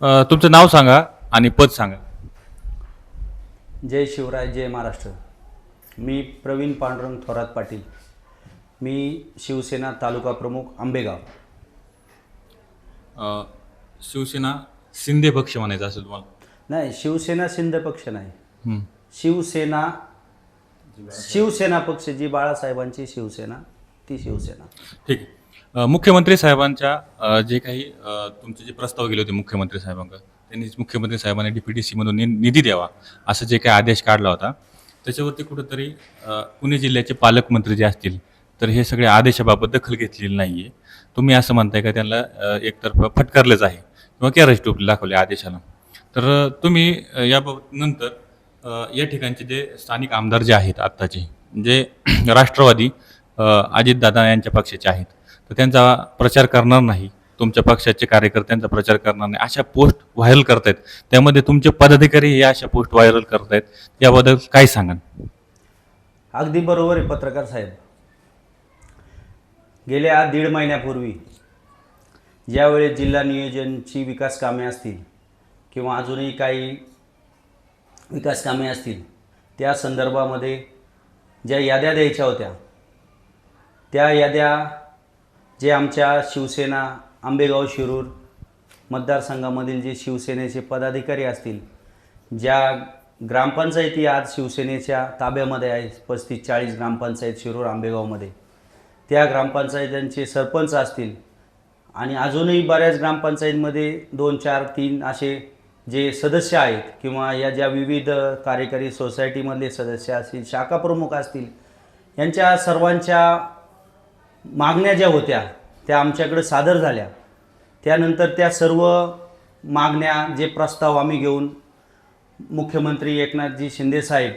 अ, तुमचं नाव सांगा आणि पद सांगा. जय शिवराय जय महाराष्ट्र. मी प्रवीण पांडुरंग थोरात पाटील. मी शिवसेना तालुका प्रमुख आंबेगाव. अ, शिवसेना शिंदे पक्ष म्हणायचं असेल तुम्हाला. नाही शिवसेना सिंध पक्ष नाही. हं. शिवसेना शिवसेना पक्ष जी बाळासाहेबांची शिवसेना ती शिवसेना. ठीक आहे. मुख्यमंत्री साहेबांच्या जे काही तुमचे जे प्रस्ताव गेले होते मुख्यमंत्री साहेबांकडे त्यांनी मुख्यमंत्री साहेबांनी डी पी टी सीमधून निधी द्यावा असं जे काही आदेश काढला होता. त्याच्यावरती कुठंतरी पुणे जिल्ह्याचे पालकमंत्री जे असतील तर हे सगळे आदेशाबाबत दखल घेतलेली नाही आहे तुम्ही असं म्हणताय का त्यांना एकतर्फ फटकारलंच आहे? किंवा कॅरेज टोपले दाखवले आदेशाला? तर तुम्ही याबाबत नंतर या ठिकाणचे जे स्थानिक आमदार जे आहेत आत्ताचे जे राष्ट्रवादी अजितदादा यांच्या पक्षाचे आहेत तर त्यांचा प्रचार करणार नाही. तुमच्या पक्षाचे कार्यकर्त्यांचा प्रचार करणार नाही. अशा पोस्ट व्हायरल करतायत. त्यामध्ये तुमचे पदाधिकारी हे अशा पोस्ट व्हायरल करतायत. याबद्दल काय सांगाल? अगदी बरोबर आहे पत्रकार साहेब. गेल्या दीड महिन्यापूर्वी ज्यावेळेस जिल्हा नियोजनची विकास कामे असतील किंवा अजूनही काही विकास कामे असतील त्या संदर्भामध्ये ज्या याद्या द्यायच्या होत्या त्या याद्या जे आमच्या शिवसेना आंबेगाव शिरूर मतदारसंघामधील जे शिवसेनेचे पदाधिकारी असतील ज्या ग्रामपंचायती आज शिवसेनेच्या ताब्यामध्ये आहे पस्तीस चाळीस ग्रामपंचायत शिरूर आंबेगावमध्ये त्या ग्रामपंचायतींचे सरपंच असतील आणि अजूनही बऱ्याच ग्रामपंचायतीमध्ये दोन चार तीन असे जे सदस्य आहेत किंवा या ज्या विविध कार्यकारी सोसायटीमधले सदस्य असतील शाखा प्रमुख असतील यांच्या सर्वांच्या मागण्या ज्या होत्या त्या आमच्याकडे सादर झाल्या. त्यानंतर त्या सर्व मागण्या जे प्रस्ताव आम्ही घेऊन मुख्यमंत्री एकनाथजी शिंदेसाहेब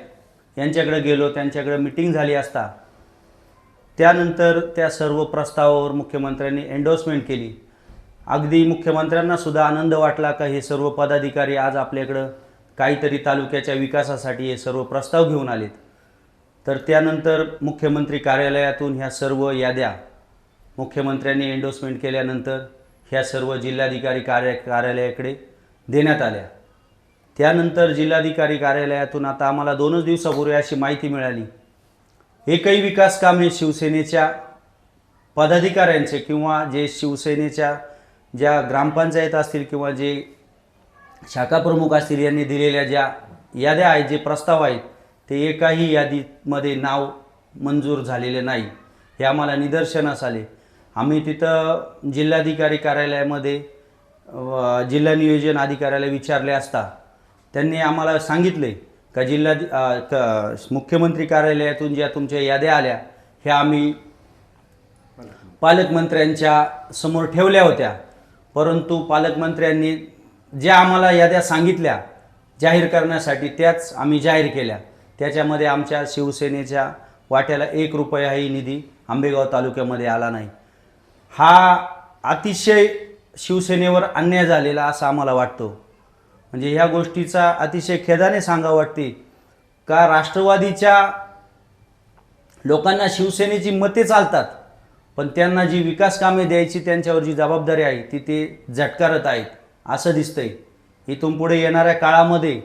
यांच्याकडे गेलो त्यांच्याकडे मिटिंग झाली असता त्यानंतर त्या सर्व प्रस्तावावर मुख्यमंत्र्यांनी एन्डोर्समेंट केली. अगदी मुख्यमंत्र्यांना सुद्धा आनंद वाटला का हे सर्व पदाधिकारी आज आपल्याकडं काहीतरी तालुक्याच्या विकासासाठी हे सर्व प्रस्ताव घेऊन आलेत. तर त्यानंतर मुख्यमंत्री कार्यालयातून ह्या सर्व याद्या मुख्यमंत्र्यांनी एंडोसमेंट केल्यानंतर ह्या सर्व जिल्हाधिकारी कार्य कार्यालयाकडे देण्यात आल्या. त्यानंतर जिल्हाधिकारी कार्यालयातून आता आम्हाला दोनच दिवसापूर्वी अशी माहिती मिळाली. एकही विकास काम हे शिवसेनेच्या पदाधिकाऱ्यांचे किंवा जे शिवसेनेच्या ज्या ग्रामपंचायत असतील किंवा जे शाखा प्रमुख असतील यांनी दिलेल्या ज्या याद्या आहेत जे प्रस्ताव आहेत ते एकाही यादीमध्ये नाव मंजूर झालेले नाही. हे आम्हाला निदर्शनास आले. आम्ही तिथं जिल्हाधिकारी कार्यालयामध्ये जिल्हा नियोजन अधिकाऱ्याला विचारले असता त्यांनी आम्हाला सांगितले का जिल्हा क- मुख्यमंत्री कार्यालयातून ज्या तुमच्या याद्या आल्या ह्या आम्ही पालकमंत्र्यांच्या समोर ठेवल्या होत्या. परंतु पालकमंत्र्यांनी ज्या आम्हाला याद्या सांगितल्या जाहीर करण्यासाठी त्याच आम्ही जाहीर केल्या. त्याच्यामध्ये आमच्या शिवसेनेच्या वाट्याला एक रुपयाही निधी आंबेगाव तालुक्यामध्ये आला नाही. हा अतिशय शिवसेनेवर अन्याय झालेला असं आम्हाला वाटतो. म्हणजे ह्या गोष्टीचा अतिशय खेदाने सांगा वाटते. का राष्ट्रवादीच्या लोकांना शिवसेनेची मते चालतात पण त्यांना जी विकास कामे द्यायची त्यांच्यावर जी जबाबदारी आहे ती ते झटकारत आहेत असं दिसतंय. इथून पुढे येणाऱ्या काळामध्ये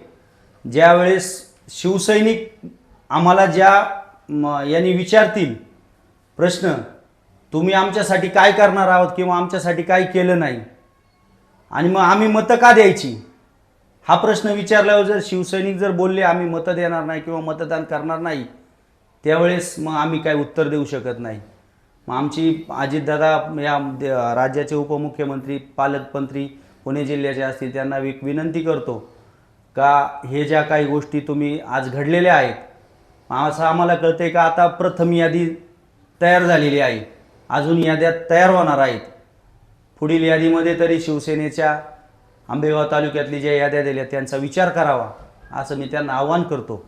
ज्यावेळेस शिवसैनिक आम्हाला ज्या यांनी विचारतील प्रश्न तुम्ही आमच्यासाठी काय करणार आहोत किंवा आमच्यासाठी काय केलं नाही? आणि मग आम्ही मतं का द्यायची? हा प्रश्न विचारल्यावर जर शिवसैनिक जर बोलले आम्ही मतं देणार नाही किंवा मतदान करणार नाही त्यावेळेस मग आम्ही काय उत्तर देऊ शकत नाही. मग आमची अजितदादा या द- राज्याचे उपमुख्यमंत्री पालकमंत्री पुणे जिल्ह्याचे असतील त्यांना एक विनंती करतो का हे ज्या काही गोष्टी तुम्ही आज घडलेल्या आहेत असं आम्हाला कळते का आता प्रथम यादी तयार झालेली आहे अजून याद्या तयार होणार आहेत. पुढील यादीमध्ये तरी शिवसेनेच्या आंबेगाव तालुक्यातली ज्या याद्या दिल्या त्यांचा विचार करावा असं मी त्यांना आवाहन करतो.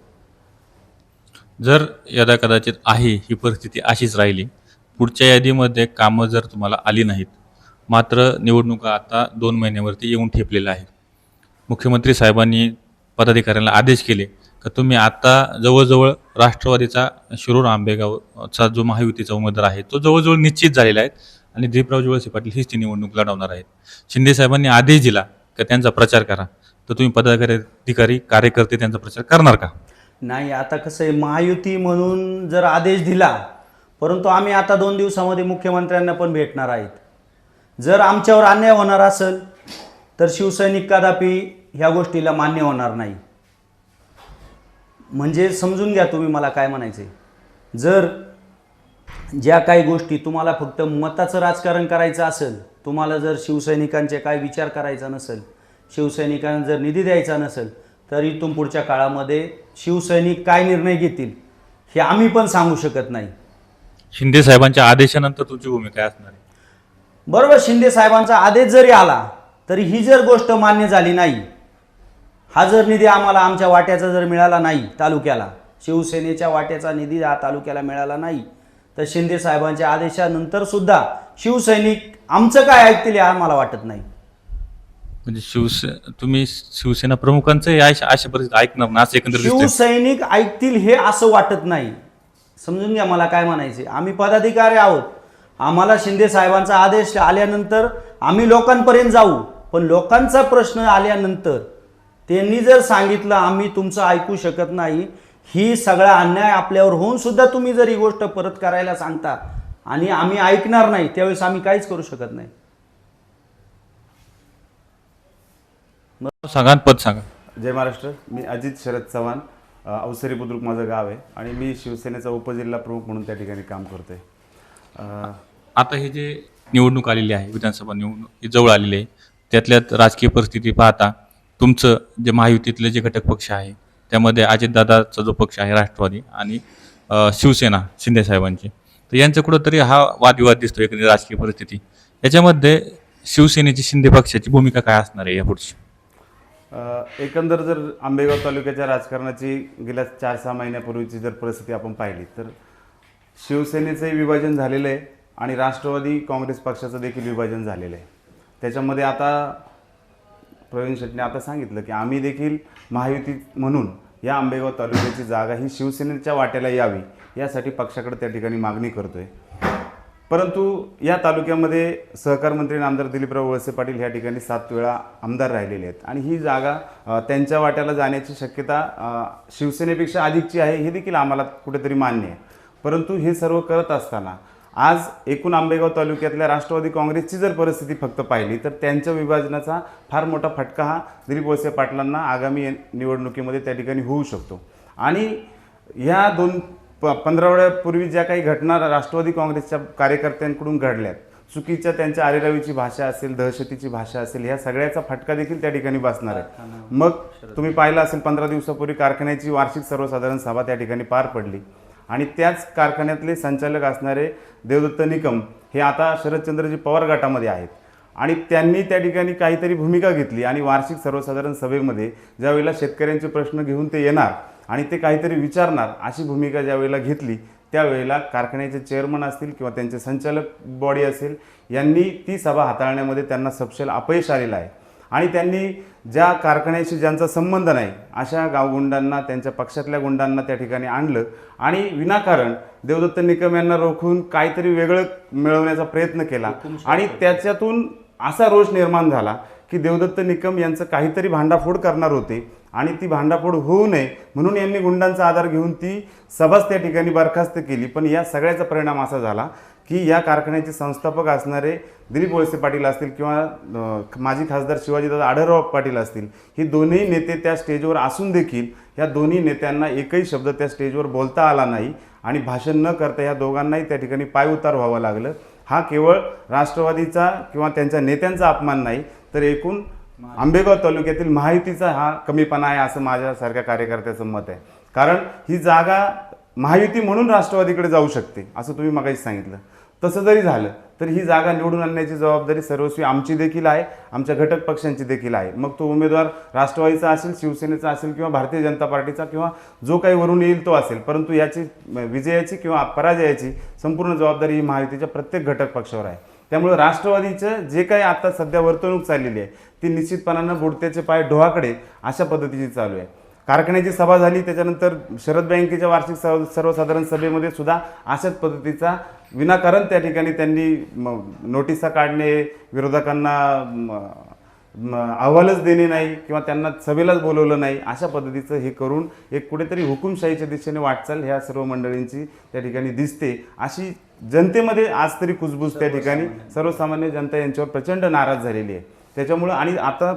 जर यदा कदाचित आहे ही परिस्थिती अशीच राहिली पुढच्या यादीमध्ये कामं जर तुम्हाला आली नाहीत मात्र निवडणुका आता दोन महिन्यावरती येऊन ठेपलेल्या आहेत. मुख्यमंत्री साहेबांनी पदाधिकाऱ्यांना आदेश केले का तुम्ही आता जवळजवळ राष्ट्रवादीचा शिरूर आंबेगावचा जो महायुतीचा उमेदवार आहे तो जवळजवळ निश्चित झालेला आहे आणि दिलीपराव वळसे पाटील हीच ती निवडणूक लढवणार आहेत. शिंदे साहेबांनी आदेश दिला का त्यांचा प्रचार करा. तर तुम्ही पदाधिकारी अधिकारी कार्यकर्ते त्यांचा प्रचार करणार का? नाही आता कसं आहे महायुती म्हणून जर आदेश दिला परंतु आम्ही आता दोन दिवसामध्ये मुख्यमंत्र्यांना पण भेटणार आहेत. जर आमच्यावर अन्याय होणार असेल तर शिवसैनिक कदापि ह्या गोष्टीला मान्य होणार नाही. म्हणजे समजून घ्या तुम्ही मला काय म्हणायचे जर ज्या काही गोष्टी तुम्हाला फक्त मताचं राजकारण करायचं असेल तुम्हाला जर शिवसैनिकांचे काय विचार करायचा नसेल शिवसैनिकांना जर निधी द्यायचा नसेल तर इथून पुढच्या काळामध्ये शिवसैनिक काय निर्णय घेतील हे आम्ही पण सांगू शकत नाही. शिंदे साहेबांच्या आदेशानंतर तुमची भूमिका असणार आहे. बरोबर शिंदे साहेबांचा आदेश जरी आला तरी ही जर गोष्ट मान्य झाली नाही हा जर निधी आम्हाला आमच्या वाट्याचा जर मिळाला नाही तालुक्याला शिवसेनेच्या वाट्याचा निधी हा तालुक्याला मिळाला नाही तर शिंदे साहेबांच्या आदेशानंतर सुद्धा शिवसैनिक आमचं काय ऐकतील हे आम्हाला वाटत नाही. म्हणजे शिवसे तुम्ही शिवसेना प्रमुखांचं अशा अशा परिस्थिती ऐकणार ना असं दिसतंय. शिवसैनिक ऐकतील हे असं वाटत नाही. समजून घ्या मला काय म्हणायचे आम्ही पदाधिकारी आहोत. आम्हाला शिंदे साहेबांचा आदेश आल्यानंतर आम्ही लोकांपर्यंत जाऊ. पण लोकांचा प्रश्न आल्यानंतर त्यांनी जर सांगितलं आम्ही तुमचं ऐकू शकत नाही ही सगळा अन्याय आपल्यावर होऊन सुद्धा तुम्ही जर ही गोष्ट परत करायला सांगता आणि आम्ही ऐकणार नाही त्यावेळेस आम्ही काहीच करू शकत नाही. सांगा पद सांगा. जय महाराष्ट्र. मी अजित शरद चव्हाण अवसरी बुद्रुक माझं गाव आहे आणि मी शिवसेनेचा उपजिल्हा प्रमुख म्हणून त्या ठिकाणी काम करतोय. आता हे जे निवडणूक आलेली आहे विधानसभा निवडणूक ही जवळ आलेली आहे त्यातल्यात राजकीय परिस्थिती पाहता तुमचं जे महायुतीतले जे घटक पक्ष आहे त्यामध्ये अजितदादाचा जो पक्ष आहे राष्ट्रवादी आणि शिवसेना शिंदेसाहेबांची तर यांचं कुठंतरी हा वादविवाद दिसतो एक राजकीय परिस्थिती. याच्यामध्ये शिवसेनेची शिंदे पक्षाची भूमिका काय असणार आहे यापुढची? एकंदर जर आंबेगाव तालुक्याच्या राजकारणाची गेल्या चार सहा महिन्यापूर्वीची जर परिस्थिती आपण पाहिली तर शिवसेनेचंही विभाजन झालेलं आहे आणि राष्ट्रवादी काँग्रेस पक्षाचं देखील विभाजन झालेलं आहे. त्याच्यामध्ये आता प्रवीण शेट्टीने आता सांगितलं की आम्ही देखील महायुती म्हणून या आंबेगाव तालुक्याची जागा ही शिवसेनेच्या वाट्याला यावी यासाठी पक्षाकडे त्या ठिकाणी मागणी करतोय. परंतु या तालुक्यामध्ये सहकार मंत्री आणि आमदार दिलीपराव वळसे पाटील ह्या ठिकाणी सात वेळा आमदार राहिलेले आहेत. आणि ही जागा त्यांच्या वाट्याला जाण्याची शक्यता शिवसेनेपेक्षा अधिकची आहे हे देखील आम्हाला कुठेतरी मान्य आहे. परंतु हे सर्व करत असताना आज एकूण आंबेगाव तालुक्यातल्या राष्ट्रवादी काँग्रेसची जर परिस्थिती फक्त पाहिली तर त्यांच्या विभाजनाचा फार मोठा फटका हा दिलीप वळसे पाटलांना आगामी निवडणुकीमध्ये त्या ठिकाणी होऊ शकतो. आणि ह्या दोन प पंधरावड्यापूर्वी ज्या काही घटना राष्ट्रवादी काँग्रेसच्या कार्यकर्त्यांकडून घडल्यात चुकीच्या त्यांच्या आरेरावीची भाषा असेल दहशतीची भाषा असेल ह्या सगळ्याचा फटका देखील त्या ठिकाणी बसणार आहे. मग तुम्ही पाहिलं असेल पंधरा दिवसापूर्वी कारखान्याची वार्षिक सर्वसाधारण सभा त्या ठिकाणी पार पडली. आणि त्याच कारखान्यातले संचालक असणारे देवदत्त निकम हे आता शरदचंद्रजी पवार गटामध्ये आहेत. आणि त्यांनी त्या ठिकाणी काहीतरी भूमिका घेतली आणि वार्षिक सर्वसाधारण सभेमध्ये ज्यावेळेला शेतकऱ्यांचे प्रश्न घेऊन ते येणार आणि ते काहीतरी विचारणार अशी भूमिका ज्यावेळेला घेतली त्यावेळेला कारखान्याचे चेअरमन असतील किंवा त्यांचे संचालक बॉडी असेल यांनी ती सभा हाताळण्यामध्ये त्यांना सपशेल अपयश आलेलं आहे. आणि त्यांनी ज्या कारखान्याशी ज्यांचा संबंध नाही अशा गावगुंडांना त्यांच्या पक्षातल्या गुंडांना त्या ठिकाणी आणलं. आणि विनाकारण देवदत्त निकम यांना रोखून काहीतरी वेगळं मिळवण्याचा प्रयत्न केला. आणि त्याच्यातून असा रोष निर्माण झाला की देवदत्त निकम यांचं काहीतरी भांडाफोड करणार होते. आणि ती भांडाफोड होऊ नये म्हणून यांनी गुंडांचा आधार घेऊन ती सभाच त्या ठिकाणी बरखास्त केली. पण या सगळ्याचा परिणाम असा झाला की या कारखान्याचे संस्थापक असणारे दिलीप वळसे पाटील असतील किंवा माजी खासदार शिवाजीदादा आढळराव पाटील असतील ही दोन्ही नेते त्या स्टेजवर असून देखील या दोन्ही नेत्यांना एकही शब्द त्या स्टेजवर बोलता आला नाही आणि भाषण न करता या दोघांनाही त्या ठिकाणी पायउतार व्हावं लागलं. हा केवळ राष्ट्रवादीचा किंवा त्यांच्या नेत्यांचा अपमान नाही तर एकूण आंबेगाव तालुक्यातील महायुतीचा हा कमीपणा आहे असं माझ्यासारख्या कार्यकर्त्याचं मत आहे. कारण ही जागा महायुती म्हणून राष्ट्रवादीकडे जाऊ शकते असं तुम्ही मगाशी सांगितलं. तसं जरी झालं तर ही जागा निवडून आणण्याची जबाबदारी सर्वस्वी आमची देखील आहे आमच्या घटक पक्षांची देखील आहे. मग तो उमेदवार राष्ट्रवादीचा असेल शिवसेनेचा असेल किंवा भारतीय जनता पार्टीचा किंवा जो काही वरून येईल तो असेल परंतु याची विजयाची किंवा पराजयाची संपूर्ण जबाबदारी ही महायुतीच्या प्रत्येक घटक पक्षावर आहे. त्यामुळे राष्ट्रवादीचं जे काही आता सध्या वर्तणूक चाललेली आहे ती निश्चितपणानं बुडत्याचे पाय डोहाकडे अशा पद्धतीची चालू आहे. कारखान्याची सभा झाली त्याच्यानंतर शरद बँकेच्या वार्षिक सर्व सर्वसाधारण सभेमध्ये सुद्धा अशाच पद्धतीचा विनाकारण त्या ठिकाणी त्यांनी म- नोटिसा काढणे विरोधकांना अहवालच देणे नाही किंवा त्यांना सभेलाच बोलवलं नाही अशा पद्धतीचं हे करून एक कुठेतरी हुकुमशाहीच्या दिशेने वाटचाल ह्या सर्व मंडळींची त्या ठिकाणी दिसते. अशी जनतेमध्ये आज तरी कुजबूज त्या ठिकाणी सर्वसामान्य जनता यांच्यावर प्रचंड नाराज झालेली आहे. त्याच्यामुळं आणि आता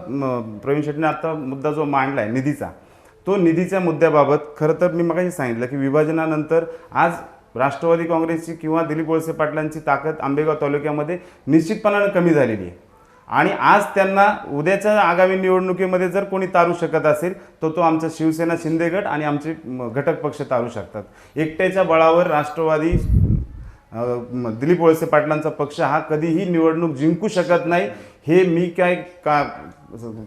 प्रवीण शेट्टीने आता मुद्दा जो मांडला आहे निधीचा तो निधीच्या मुद्द्याबाबत खरं तर मी मगाशी सांगितलं की विभाजनानंतर आज राष्ट्रवादी काँग्रेसची किंवा दिलीप वळसे पाटलांची ताकद आंबेगाव तालुक्यामध्ये निश्चितपणानं कमी झालेली आहे. आणि आज त्यांना उद्याच्या आगामी निवडणुकीमध्ये जर कोणी तारू शकत असेल तर तो आमचा शिवसेना शिंदे गट आणि आमचे घटक पक्ष तारू शकतात. एकट्याच्या बळावर राष्ट्रवादी दिलीप वळसे पाटलांचा पक्ष हा कधीही निवडणूक जिंकू शकत नाही. हे मी काय का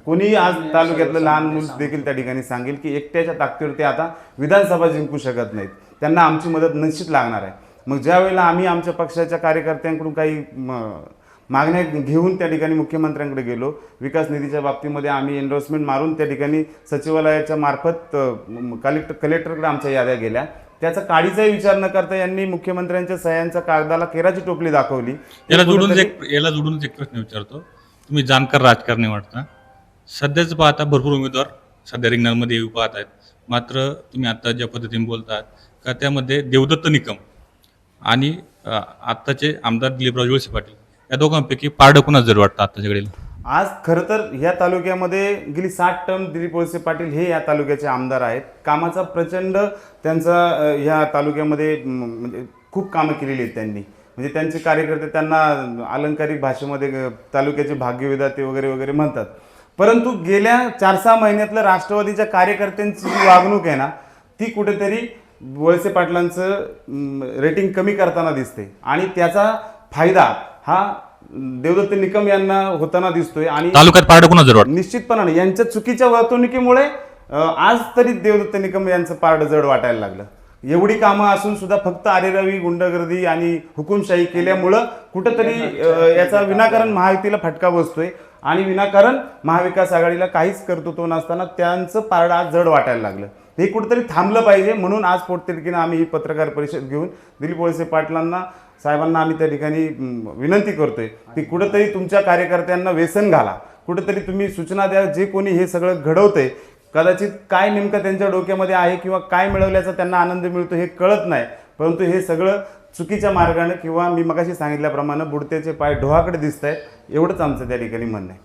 कोणीही आज तालुक्यातलं लहान मूल देखील त्या ठिकाणी सांगेल की एकट्याच्या ताकदीवर ते आता विधानसभा जिंकू शकत नाहीत. त्यांना आमची मदत निश्चित लागणार आहे. मग ज्या वेळेला आम्ही आमच्या पक्षाच्या कार्यकर्त्यांकडून काही मागण्या घेऊन त्या ठिकाणी मुख्यमंत्र्यांकडे गेलो विकास निधीच्या बाबतीमध्ये आम्ही एन्डोर्समेंट मारून त्या ठिकाणी सचिवालयाच्या मार्फत कलेक्टर कलेक्टरकडे आमच्या याद्या गेल्या. त्याचा काडीचाही विचार न करता यांनी मुख्यमंत्र्यांच्या सह्यांच्या कागदाला केराची टोपली दाखवली. याला एक याला जोडूनच एक प्रश्न विचारतो. तुम्ही जाणकार राजकारणी वाटता. सध्याच पाहता भरपूर उमेदवार सध्या रिंगणांमध्ये येऊ पाहत आहेत. मात्र तुम्ही आत्ता ज्या पद्धतीने बोलतात का त्यामध्ये देवदत्त निकम आणि आत्ताचे आमदार दिलीपराव जोळसे पाटील या दोघांपैकी पारडं कुणाच जर वाटतं आत्ताच्या घडीला? आज खरं तर ह्या तालुक्यामध्ये गेली साठ टर्म दिलीप वळसे पाटील हे या तालुक्याचे आमदार आहेत. कामाचा प्रचंड त्यांचा ह्या तालुक्यामध्ये म्हणजे खूप कामं केलेली आहेत त्यांनी. म्हणजे त्यांचे कार्यकर्ते त्यांना अलंकारिक भाषेमध्ये तालुक्याचे भाग्यविधाते वगैरे वगैरे म्हणतात. परंतु गेल्या चार सहा महिन्यातलं राष्ट्रवादीच्या कार्यकर्त्यांची जी वागणूक आहे ना ती कुठेतरी वळसे पाटलांचं रेटिंग कमी करताना दिसते. आणि त्याचा फायदा हा देवदत्त निकम यांना होताना दिसतोय आणि तालुक्यात निश्चितपणाने यांच्या चुकीच्या वर्तणुकीमुळे आज तरी देवदत्त निकम यांचं पारड जड वाटायला लागलं. एवढी कामं असून सुद्धा फक्त आरेरावी गुंडगर्दी आणि हुकुमशाही केल्यामुळं कुठंतरी याचा विनाकारण महायुतीला फटका बसतोय. आणि विनाकारण महाविकास आघाडीला काहीच कर्तृत्व नसताना त्यांचं पारड आज जड वाटायला लागलं. हे कुठंतरी थांबलं पाहिजे म्हणून आज पोटतिडकीनं आम्ही ही पत्रकार परिषद घेऊन दिलीप वळसे पाटलांना साहेबांना आम्ही त्या ठिकाणी विनंती करतोय की कुठंतरी तुमच्या कार्यकर्त्यांना व्यसन घाला. कुठंतरी तुम्ही सूचना द्या जे कोणी हे सगळं घडवतंय कदाचित काय नेमकं त्यांच्या डोक्यामध्ये आहे किंवा काय मिळवल्याचा त्यांना आनंद मिळतो हे कळत नाही. परंतु हे सगळं चुकीच्या मार्गाने किंवा मी मगाशी सांगितल्याप्रमाणे बुडत्याचे पाय डोहाकडे दिसत आहेत एवढंच आमचं त्या ठिकाणी म्हणणं आहे.